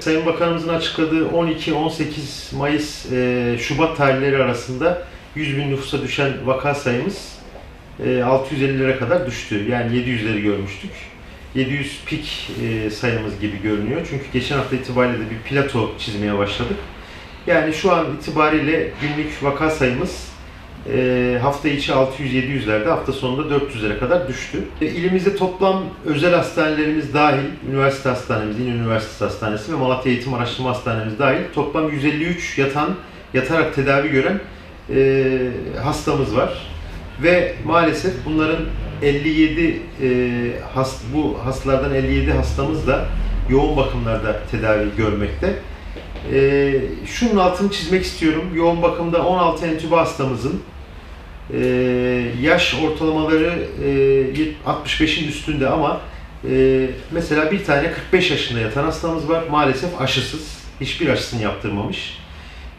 Sayın Bakanımızın açıkladığı 12-18 Mayıs e, Şubat tarihleri arasında 100 bin nüfusa düşen vaka sayımız e, 650'lere kadar düştü. Yani 700'leri görmüştük. 700 pik e, sayımız gibi görünüyor. Çünkü geçen hafta itibariyle de bir plato çizmeye başladık. Yani şu an itibariyle günlük vaka sayımız e, hafta içi 600-700'lerde, hafta sonunda 400'lere kadar düştü. E, ilimizde toplam özel hastanelerimiz dahil, üniversite hastanemiz, İl Üniversitesi Hastanesi ve Malatya Eğitim Araştırma Hastanemiz dahil toplam 153 yatan, yatarak tedavi gören e, hastamız var. Ve maalesef bunların 57 e, hast, bu hastalardan 57 hastamız da yoğun bakımlarda tedavi görmekte. E, şunun altını çizmek istiyorum. Yoğun bakımda 16 entübe hastamızın e, yaş ortalamaları e, 65'in üstünde ama e, mesela bir tane 45 yaşında yatan hastamız var. Maalesef aşısız. Hiçbir aşısını yaptırmamış.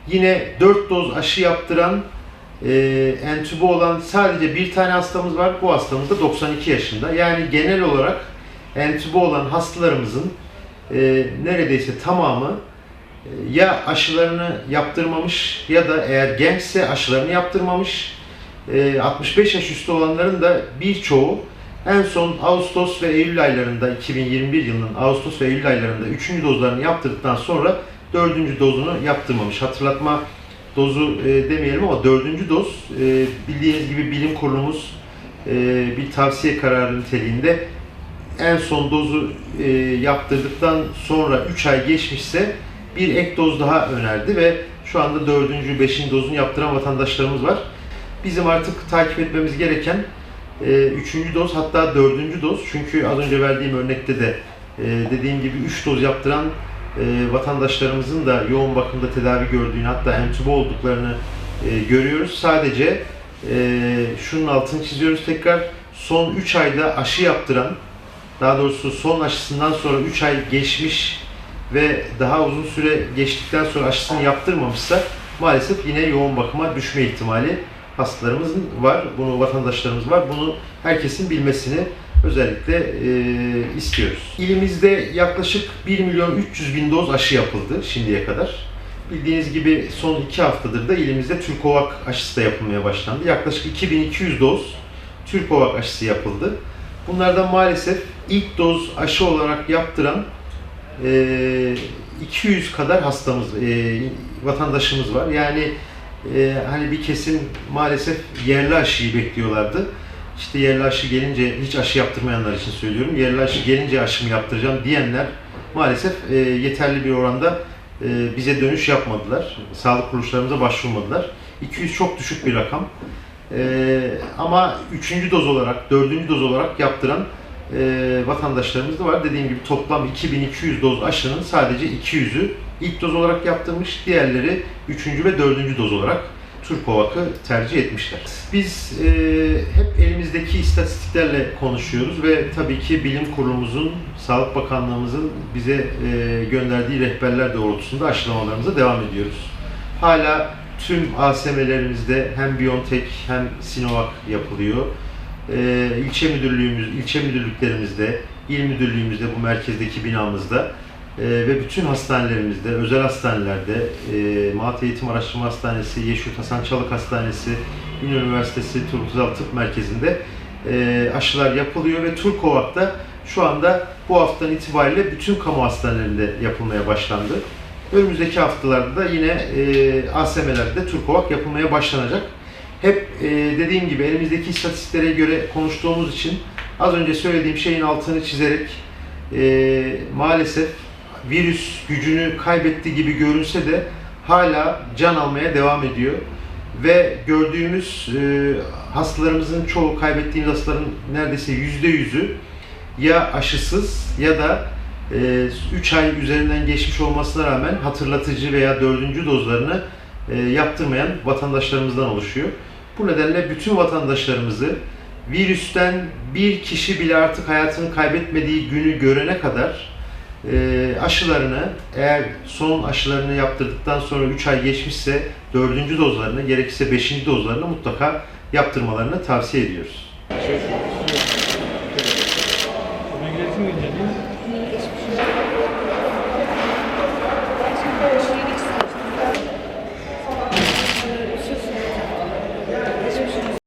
Yine 4 doz aşı yaptıran e, entübe olan sadece bir tane hastamız var. Bu hastamız da 92 yaşında. Yani genel olarak entübe olan hastalarımızın e, neredeyse tamamı ya aşılarını yaptırmamış ya da eğer gençse aşılarını yaptırmamış. E, 65 yaş üstü olanların da birçoğu en son Ağustos ve Eylül aylarında 2021 yılının Ağustos ve Eylül aylarında 3. dozlarını yaptırdıktan sonra 4. dozunu yaptırmamış. Hatırlatma dozu e, demeyelim ama 4. doz e, bildiğiniz gibi bilim kurulumuz e, bir tavsiye kararı niteliğinde en son dozu yaptırdıktan sonra 3 ay geçmişse bir ek doz daha önerdi ve şu anda 4. 5. dozunu yaptıran vatandaşlarımız var. Bizim artık takip etmemiz gereken 3. doz hatta 4. doz çünkü az önce verdiğim örnekte de e, dediğim gibi 3 doz yaptıran e, vatandaşlarımızın da yoğun bakımda tedavi gördüğünü hatta entübe olduklarını e, görüyoruz. Sadece şunun altını çiziyoruz tekrar son 3 ayda aşı yaptıran daha doğrusu son aşısından sonra 3 ay geçmiş ve daha uzun süre geçtikten sonra aşısını yaptırmamışsa maalesef yine yoğun bakıma düşme ihtimali hastalarımızın var. Bunu vatandaşlarımız var. Bunu herkesin bilmesini özellikle e, istiyoruz. İlimizde yaklaşık 1 milyon 300 bin doz aşı yapıldı şimdiye kadar. Bildiğiniz gibi son 2 haftadır da ilimizde Türkovak aşısı da yapılmaya başlandı. Yaklaşık 2200 doz Türkovak aşısı yapıldı. Bunlardan maalesef ilk doz aşı olarak yaptıran e, 200 kadar hastamız, e, vatandaşımız var. Yani e, hani bir kesim maalesef yerli aşıyı bekliyorlardı. İşte yerli aşı gelince, hiç aşı yaptırmayanlar için söylüyorum, yerli aşı gelince aşımı yaptıracağım diyenler maalesef e, yeterli bir oranda e, bize dönüş yapmadılar. Sağlık kuruluşlarımıza başvurmadılar. 200 çok düşük bir rakam. E, ama üçüncü doz olarak, dördüncü doz olarak yaptıran e, vatandaşlarımız da var. Dediğim gibi toplam 2200 doz aşının sadece 200'ü ilk doz olarak yaptırmış, diğerleri üçüncü ve dördüncü doz olarak Turkovak'ı tercih etmişler. Biz e, hep elimizdeki istatistiklerle konuşuyoruz ve tabii ki bilim kurulumuzun, Sağlık Bakanlığımızın bize e, gönderdiği rehberler doğrultusunda aşılamalarımıza devam ediyoruz. Hala tüm ASM'lerimizde hem BioNTech hem Sinovac yapılıyor. E, ilçe müdürlüğümüz, ilçe müdürlüklerimizde, il müdürlüğümüzde bu merkezdeki binamızda e, ve bütün hastanelerimizde, özel hastanelerde, e, Malatya Eğitim Araştırma Hastanesi, Yeşil Hasan Çalık Hastanesi, Ünlü Üniversitesi Turgut Özal Tıp Merkezi'nde e, aşılar yapılıyor ve Turkovak'ta şu anda bu haftadan itibariyle bütün kamu hastanelerinde yapılmaya başlandı. Önümüzdeki haftalarda da yine e, ASM'lerde Turkovak yapılmaya başlanacak. Hep e, dediğim gibi elimizdeki istatistiklere göre konuştuğumuz için az önce söylediğim şeyin altını çizerek e, maalesef virüs gücünü kaybetti gibi görünse de hala can almaya devam ediyor. Ve gördüğümüz e, hastalarımızın çoğu kaybettiğimiz hastaların neredeyse yüzde yüzü ya aşısız ya da 3 ay üzerinden geçmiş olmasına rağmen hatırlatıcı veya dördüncü dozlarını e, yaptırmayan vatandaşlarımızdan oluşuyor. Bu nedenle bütün vatandaşlarımızı virüsten bir kişi bile artık hayatını kaybetmediği günü görene kadar e, aşılarını eğer son aşılarını yaptırdıktan sonra 3 ay geçmişse dördüncü dozlarını gerekirse beşinci dozlarını mutlaka yaptırmalarını tavsiye ediyoruz. Ona